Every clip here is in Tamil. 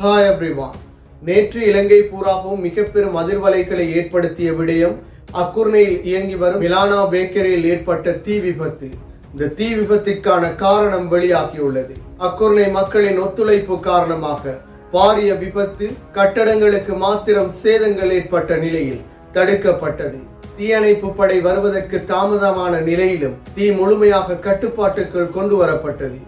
ஹாய் எவ்ரிவான் நேற்று இலங்கை பூராகவும் மிக பெரும் அதிர்வலைகளை ஏற்படுத்திய விடயம் அக்குர்ணையில் இயங்கி வரும் மிலானா பேக்கரியில் ஏற்பட்ட தீ விபத்து. இந்த தீ விபத்திற்கான காரணம் வெளியாகியுள்ளது. அக்குர்ணை மக்களின் ஒத்துழைப்பு காரணமாக பாரிய விபத்து கட்டடங்களுக்கு மாத்திரம் சேதங்கள் ஏற்பட்ட நிலையில் தடுக்கப்பட்டது. தீயணைப்பு படை வருவதற்கு தாமதமான நிலையிலும் தீ முழுமையாக கட்டுப்பாட்டுக்குள் கொண்டு வரப்பட்டது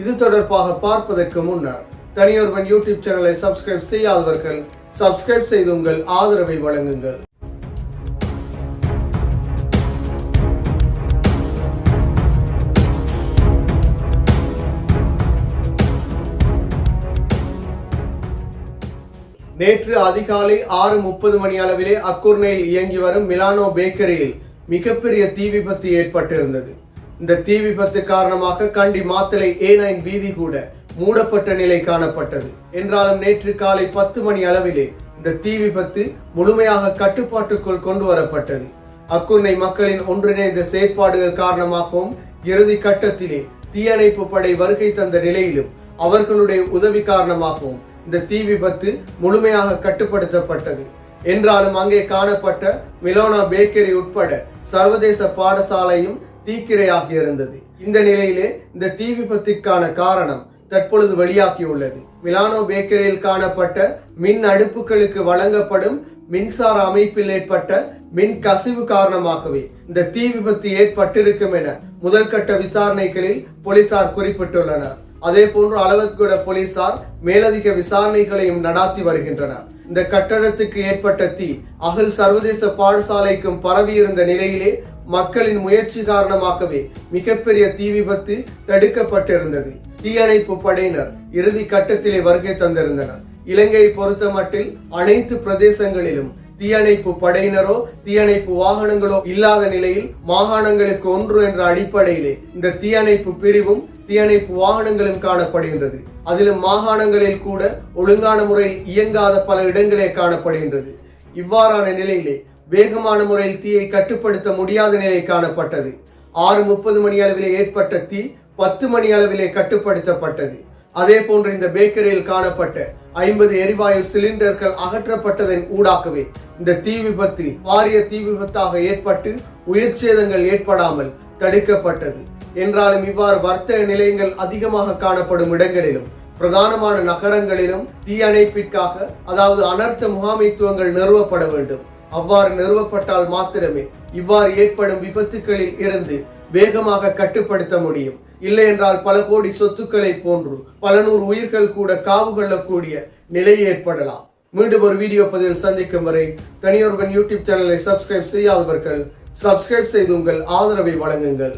இது தொடர்பாக பார்ப்பதற்கு முன்னர். தனியொருவன் யூடியூப் சேனலை சப்ஸ்கிரைப் செய்யாதவர்கள் சப்ஸ்கிரைப் செய்து உங்கள் ஆதரவை வழங்குங்கள். நேற்று அதிகாலை ஆறு முப்பது மணி அளவிலே அக்குர்ணையில் இயங்கி வரும் மிலானோ பேக்கரியில் மிகப்பெரிய தீ விபத்து ஏற்பட்டிருந்தது. இந்த தீ விபத்து காரணமாக கண்டி மாத்தலை ஏ நைன் வீதி கூட மூடப்பட்ட நிலை காணப்பட்டது. என்றாலும் நேற்று காலை பத்து மணி அளவிலே இந்த தீ விபத்து முழுமையாக கட்டுப்பாட்டுக்குள் கொண்டு வரப்பட்டது. அக்குன்னை மக்களின் ஒன்றிணைந்த செயற்பாடுகள் காரணமாகவும் இறுதி கட்டத்திலே தீயணைப்பு படை வருகை தந்த நிலையிலும் அவர்களுடைய உதவி காரணமாகவும் இந்த தீ விபத்து முழுமையாக கட்டுப்படுத்தப்பட்டது. என்றாலும் அங்கே காணப்பட்ட மிலோனா பேக்கரி உட்பட சர்வதேச பாடசாலையும் தீக்கிரையாகி இருந்தது. இந்த நிலையிலே இந்த தீ விபத்திற்கான காரணம் தற்பொழுது வெளியாகியுள்ளது. மிலானோ பேக்கரியில் காணப்பட்ட மின் அடுப்புகளுக்கு வழங்கப்படும் மின்சார அமைப்பில் ஏற்பட்ட மின் கசிவு காரணமாகவே இந்த தீ விபத்து ஏற்பட்டிருக்கும் என முதல் கட்ட விசாரணைகளில் போலீசார் குறிப்பிட்டுள்ளனர். அதே போன்று அளவற்குட போலீசார் மேலதிக விசாரணைகளையும் நடாத்தி வருகின்றனர். இந்த கட்டடத்துக்கு ஏற்பட்ட தீ அகல் சர்வதேச பாடசாலைக்கும் பரவியிருந்த நிலையிலே மக்களின் முயற்சி காரணமாகவே மிகப்பெரிய தீ விபத்து தடுக்கப்பட்டிருந்தது. தீயணைப்பு படையினர் இறுதி கட்டத்திலே வருகை தந்திருந்தனர். இலங்கையை பொறுத்த மட்டில் அனைத்து பிரதேசங்களிலும் தீயணைப்பு படையினரோ தீயணைப்பு வாகனங்களோ இல்லாத நிலையில் மாகாணங்களுக்கு ஒன்று என்ற அடிப்படையிலே இந்த தீயணைப்பு பிரிவும் தீயணைப்பு வாகனங்களும் காணப்படுகின்றது. அதிலும் மாகாணங்களில் கூட ஒழுங்கான முறையில் இயங்காத பல இடங்களே காணப்படுகின்றது. இவ்வாறான நிலையிலே வேகமான முறையில் தீயை கட்டுப்படுத்த முடியாத நிலை காணப்பட்டது. ஆறு முப்பது மணி அளவிலே ஏற்பட்ட தீ பத்து மணி அளவிலே கட்டுப்படுத்தப்பட்டது. அதே போன்று இந்த பேக்கரியில் காணப்பட்ட ஐம்பது எரிவாயு சிலிண்டர்கள் அகற்றப்பட்டதன் ஊடாகவே இந்த தீ விபத்து பாரிய தீ விபத்தாக ஏற்பட்டு உயிர் சேதங்கள் ஏற்படாமல் தடுக்கப்பட்டது. என்றாலும் இவ்வாறு வர்த்தக நிலையங்கள் அதிகமாக காணப்படும் இடங்களிலும் பிரதானமான நகரங்களிலும் தீ அணைப்பிற்காக அதாவது அனர்த்த முகாமைத்துவங்கள் நிறுவப்பட வேண்டும். அவ்வாறு நிறுவப்பட்டால் மாத்திரமே இவ்வாறு ஏற்படும் விபத்துகளில் இருந்து வேகமாக கட்டுப்படுத்த முடியும். இல்லை என்றால் பல கோடி சொத்துக்களை போன்று பல நூறு உயிர்கள் கூட காவு கொள்ளக்கூடிய நிலை ஏற்படலாம். மீண்டும் ஒரு வீடியோ பதிவில் சந்திக்கும் வரை தனியொருவன் யூடியூப் சேனலை சப்ஸ்கிரைப் செய்யாதவர்கள் சப்ஸ்கிரைப் செய்து உங்கள் ஆதரவை வழங்குங்கள்.